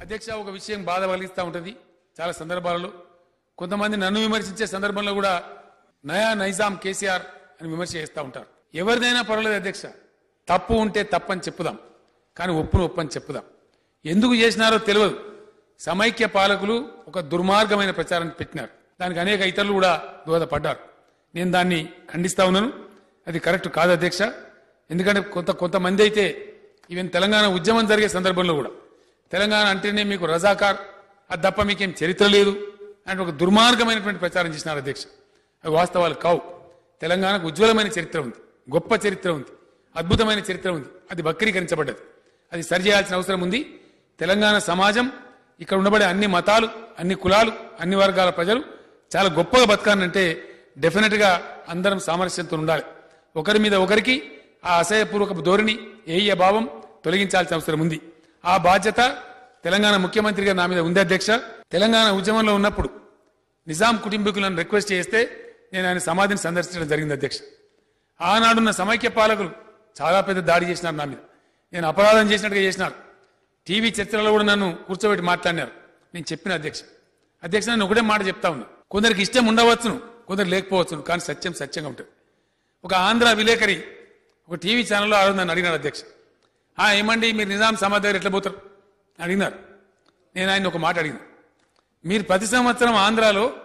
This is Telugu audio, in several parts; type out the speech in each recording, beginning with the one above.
అధ్యక్ష ఒక విషయం బాధ కలిగిస్తూ ఉంటుంది. చాలా సందర్భాలలో. కొంతమంది నన్ను విమర్శించే సందర్భంలో కూడా నయా నైజాం కేసీఆర్ అని విమర్శ చేస్తూ ఉంటారు. ఎవరిదైనా పర్వాలేదు అధ్యక్ష. తప్పు ఉంటే తప్పని చెప్పుదాం. కానీ ఒప్పును ఒప్పని చెప్పుదాం. ఎందుకు చేసినారో తెలియదు. సమైక్య పాలకులు ఒక దుర్మార్గమైన ప్రచారాన్ని పెట్టినారు. దానికి అనేక ఇతరులు కూడా దోహదపడ్డారు. నేను దాన్ని ఖండిస్తా ఉన్నాను. అది కరెక్ట్ కాదు అధ్యక్ష. ఎందుకంటే కొంత కొంతమంది అయితే ఈవెన్ తెలంగాణ ఉద్యమం జరిగే సందర్భంలో కూడా తెలంగాణ అంటేనే మీకు రజాకార్ అది తప్ప మీకేం చరిత్ర లేదు అని ఒక దుర్మార్గమైనటువంటి ప్రచారం చేసినారు అధ్యక్ష. అవి వాస్తవాలు కావు. తెలంగాణకు ఉజ్వలమైన చరిత్ర ఉంది గొప్ప చరిత్ర ఉంది అద్భుతమైన చరిత్ర ఉంది అది వక్రీకరించబడ్డది. అది సరిచేయాల్సిన అవసరం ఉంది. తెలంగాణ సమాజం ఇక్కడ ఉండబడే అన్ని మతాలు అన్ని కులాలు అన్ని వర్గాల ప్రజలు చాలా గొప్పగా బతకాలంటే డెఫినెట్గా అందరం సామరస్యంతో ఉండాలి. ఒకరి మీద ఒకరికి ఆ అసహ్యపూర్వక ధోరణి ఏయ భావం తొలగించాల్సిన అవసరం ఉంది. ఆ బాధ్యత తెలంగాణ ముఖ్యమంత్రిగా నా మీద ఉంది అధ్యక్ష. తెలంగాణ ఉద్యమంలో ఉన్నప్పుడు నిజాం కుటుంబీకులను రిక్వెస్ట్ చేస్తే నేను ఆయన సమాధిని సందర్శించడం జరిగింది అధ్యక్ష. ఆనాడున్న సమైక్య పాలకులు చాలా పెద్ద దాడి చేసినారు నా మీద. నేను అపరాధం చేసినట్టుగా చేసినారు. టీవీ చర్చలలో కూడా నన్ను కూర్చోబెట్టి మాట్లాడినారు. నేను చెప్పిన అధ్యక్ష. అధ్యక్ష నేను ఒకటే మాట చెప్తా ఉన్నా. కొందరికి ఇష్టం ఉండవచ్చును. కొందరు లేకపోవచ్చు. కానీ సత్యం సత్యంగా ఉంటుంది. ఒక ఆంధ్ర విలేకరి ఒక టీవీ ఛానల్లో ఆరు నన్ను అడిగినాడు అధ్యక్ష. "ఆ, ఏమండి మీరు నిజాం సమాధి దగ్గర ఎట్లా పోతారు? అడిగినారు. నేను ఆయన ఒక మాట అడిగిన. మీరు ప్రతి సంవత్సరం ఆంధ్రాలో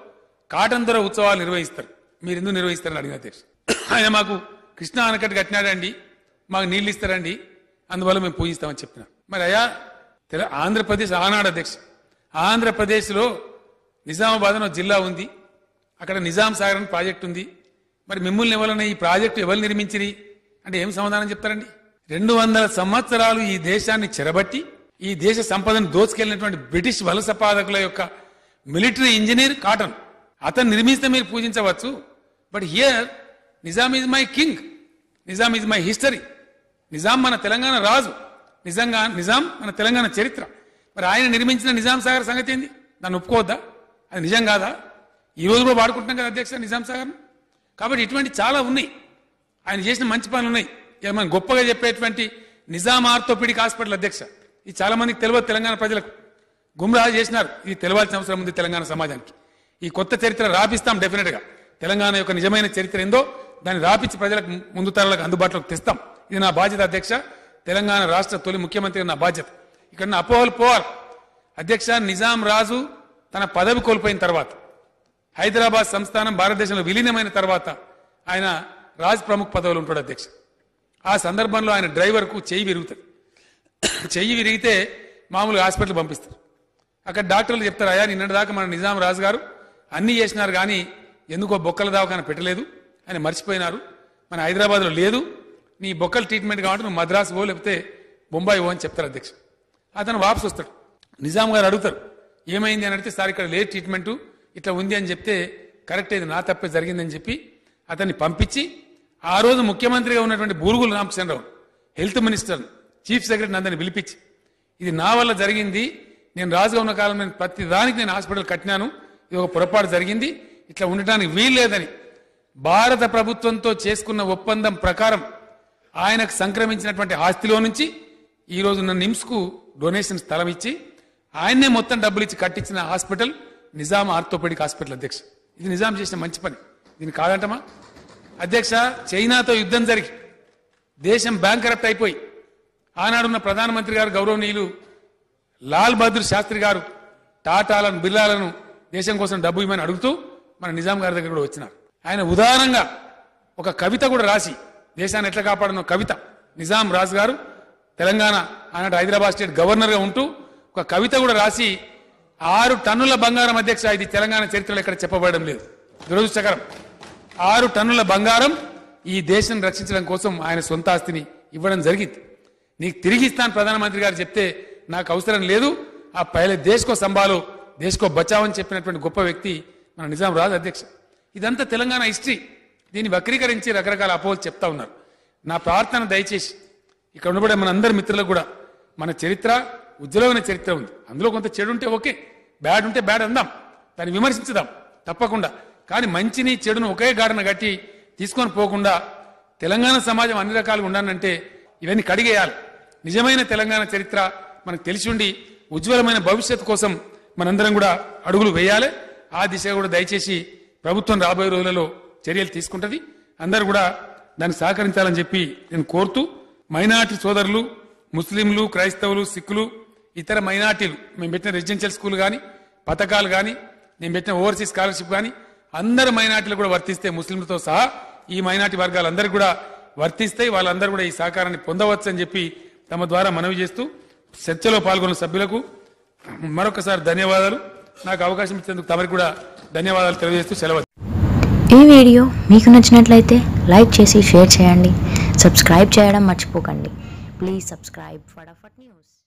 కాటన్ దొర ఉత్సవాలు నిర్వహిస్తారు. మీరు ఎందుకు నిర్వహిస్తారని అడిగిన అధ్యక్ష. ఆయన మాకు కృష్ణా ఆనకట్టు కట్టినాడండి. మాకు నీళ్ళు ఇస్తారండి. అందువల్ల మేము పూజిస్తామని చెప్పిన. మరి అయ్యా ఆంధ్రప్రదేశ్ ఆనాడు అధ్యక్ష. ఆంధ్రప్రదేశ్లో నిజామాబాద్ అని జిల్లా ఉంది. అక్కడ నిజాం సాగర్ అని ప్రాజెక్ట్ ఉంది. మరి మిమ్మల్ని ఎవరైనా ఈ ప్రాజెక్టు ఎవరు నిర్మించిరి? అంటే ఏం సమాధానం చెప్తారండి? రెండు వందల సంవత్సరాలు ఈ దేశాన్ని చెరబట్టి ఈ దేశ సంపదను దోచుకెళ్ళినటువంటి బ్రిటిష్ వలస పాదకుల యొక్క మిలిటరీ ఇంజనీర్ కాటన్. అతను నిర్మిస్తే మీరు పూజించవచ్చు. But here Nizam is my king. Nizam is my history. Nizam మన తెలంగాణ రాజు. నిజంగా నిజాం మన తెలంగాణ చరిత్ర. మరి ఆయన నిర్మించిన నిజాం సాగర్ సంగతి ఏంది? దాన్ని ఒప్పుకోవద్దా? అది నిజం కాదా? ఈ రోజు కూడా వాడుకుంటున్నాం కదా అధ్యక్ష నిజాం సాగర్ కాబట్టి ఇటువంటి చాలా ఉన్నాయి. ఆయన చేసిన మంచి పనులు ఉన్నాయి ఇక మనం గొప్పగా చెప్పేటువంటి నిజాం ఆర్థోపెడిక్ హాస్పిటల్ అధ్యక్ష. ఇది చాలా మందికి తెలియదు తెలంగాణ ప్రజలకు. గుమ్రా చేసినారు. ఇది తెలవాల్సిన అవసరం ఉంది తెలంగాణ సమాజానికి. ఈ కొత్త చరిత్ర రాపిస్తాం డెఫినెట్గా. తెలంగాణ యొక్క నిజమైన చరిత్ర ఏందో దాన్ని రాపించి ప్రజలకు ముందు తరాలకు అందుబాటులోకి తెస్తాం. ఇది నా బాధ్యత అధ్యక్ష. తెలంగాణ రాష్ట్ర తొలి ముఖ్యమంత్రి నా బాధ్యత. ఇక్కడ నా అపోహలు పోవాలి. అధ్యక్ష నిజాం రాజు తన పదవి కోల్పోయిన తర్వాత హైదరాబాద్ సంస్థానం భారతదేశంలో విలీనమైన తర్వాత ఆయన రాజ్ ప్రముఖ్ పదవులు ఉంటాడు అధ్యక్ష. ఆ సందర్భంలో ఆయన డ్రైవర్కు చెయ్యి విరుగుతుంది. చెయ్యి విరిగితే మామూలుగా హాస్పిటల్ పంపిస్తారు. అక్కడ డాక్టర్లు చెప్తారు అయ్యా నిన్నటి దాకా మన నిజాం రాజు గారు అన్నీ చేసినారు కానీ ఎందుకో బొక్కల దావకాన పెట్టలేదు ఆయన మర్చిపోయినారు. మన హైదరాబాద్లో లేదు నీ బొక్కల ట్రీట్మెంట్ కాబట్టి నువ్వు మద్రాసు పో లేకపోతే బొంబాయి పో అని చెప్తారు అధ్యక్ష. అతను వాపసు వస్తాడు నిజాం గారు అడుగుతారు ఏమైంది? అని అడిగితే సార్ ఇక్కడ లేదు ట్రీట్మెంటు ఇట్లా ఉంది అని చెప్తే కరెక్ట్ ఇది నా తప్పే జరిగిందని చెప్పి అతన్ని పంపించి ఆ రోజు ముఖ్యమంత్రిగా ఉన్నటువంటి Burgula Ramakrishna Rao health minister chief secretary అందరిని పిలిపించి ఇది నా వల్ల జరిగింది నేను రాజుగా ఉన్న కాలం నేను ప్రతి దానికి నేను హాస్పిటల్ కట్టినాను ఇది ఒక పొరపాటు జరిగింది ఇట్లా ఉండటానికి వీల్లేదని భారత ప్రభుత్వంతో చేసుకున్న ఒప్పందం ప్రకారం ఆయనకు సంక్రమించినటువంటి ఆస్తిలో నుంచి ఈరోజు నిమ్స్కు డొనేషన్ స్థలం ఇచ్చి ఆయన్నే మొత్తం డబ్బులు ఇచ్చి కట్టించిన హాస్పిటల్ నిజాం ఆర్థోపెడిక్ హాస్పిటల్ అధ్యక్ష. ఇది నిజాం చేసిన మంచి పని. దీన్ని కాదంటమా? అధ్యక్ష చైనాతో యుద్ధం జరిగి దేశం బ్యాంకరప్ట్ అయిపోయి ఆనాడున్న ప్రధానమంత్రి గారు గౌరవనీయులు లాల్ బహదూర్ శాస్త్రి గారు టాటాలను బిర్లాలను దేశం కోసం డబ్బు ఇవ్వమని అడుగుతూ మన నిజాం గారి దగ్గర కూడా వచ్చినారు. ఆయన ఉదాహరణంగా ఒక కవిత కూడా రాసి దేశాన్ని ఎట్లా కాపాడనో కవిత నిజాం రాజు గారు తెలంగాణ ఆనాడు హైదరాబాద్ స్టేట్ గవర్నర్గా ఉంటూ ఒక కవిత కూడా రాసి ఆరు టన్నుల బంగారం అధ్యక్ష ఇది తెలంగాణ చరిత్రలో ఇక్కడ చెప్పబడడం లేదు. దురదృష్టకరం ఆరు టన్నుల బంగారం ఈ దేశం రక్షించడం కోసం ఆయన సొంత ఆస్తిని ఇవ్వడం జరిగింది. నీకు తిరిగి ఇస్తాను ప్రధానమంత్రి గారు చెప్తే నాకు అవసరం లేదు. ఆ పైలే దేశకో సంబాలో దేశకో బచావ్ అని చెప్పినటువంటి గొప్ప వ్యక్తి మన నిజాం రాజు అధ్యక్ష. ఇదంతా తెలంగాణ హిస్టరీ. దీన్ని వక్రీకరించి రకరకాల అపోహలు చెప్తా ఉన్నారు. నా ప్రార్థన దయచేసి ఇక్కడ ఉండబడే మన అందరి మిత్రులకు కూడా మన చరిత్ర ఉజ్వలమైన చరిత్ర ఉంది. అందులో కొంత చెడు ఉంటే ఓకే బ్యాడ్ ఉంటే బ్యాడ్ అందాం. దాన్ని విమర్శించుదాం తప్పకుండా. కానీ మంచిని చెడును ఒకే గాడన కట్టి తీసుకొని పోకుండా తెలంగాణ సమాజం అన్ని రకాలుగా ఉండాలంటే ఇవన్నీ కడిగేయాలి. నిజమైన తెలంగాణ చరిత్ర మనకు తెలిసి ఉండి ఉజ్వలమైన భవిష్యత్తు కోసం మనందరం కూడా అడుగులు వేయాలి. ఆ దిశగా కూడా దయచేసి ప్రభుత్వం రాబోయే రోజులలో చర్యలు తీసుకుంటది. అందరూ కూడా దాన్ని సహకరించాలని చెప్పి నేను కోరుతూ మైనార్టీ సోదరులు ముస్లింలు క్రైస్తవులు సిక్కులు ఇతర మైనార్టీలు మేము పెట్టిన రెసిడెన్షియల్ స్కూల్ కానీ పథకాలు కానీ నేను పెట్టిన ఓవర్సీస్ స్కాలర్షిప్ కానీ అందరు మైనార్టీలు కూడా వర్తిస్తే ముస్లింలతో సహా ఈ మైనార్టీ వర్గాలందరూ కూడా వర్తిస్తాయి వాళ్ళందరూ కూడా ఈ సహకారాన్ని పొందవచ్చు అని చెప్పి తమ ద్వారా మనవి చేస్తూ చర్చలో పాల్గొన్న సభ్యులకు మరొకసారి ధన్యవాదాలు. నాకు అవకాశం ఇచ్చేందుకు తమరికి కూడా ధన్యవాదాలు తెలియజేస్తూ సెలవు. ఈ వీడియో మీకు నచ్చినట్లయితే లైక్ చేసి షేర్ చేయండి. సబ్స్క్రైబ్ చేయడం మర్చిపోకండి. Please subscribe Fatafat news.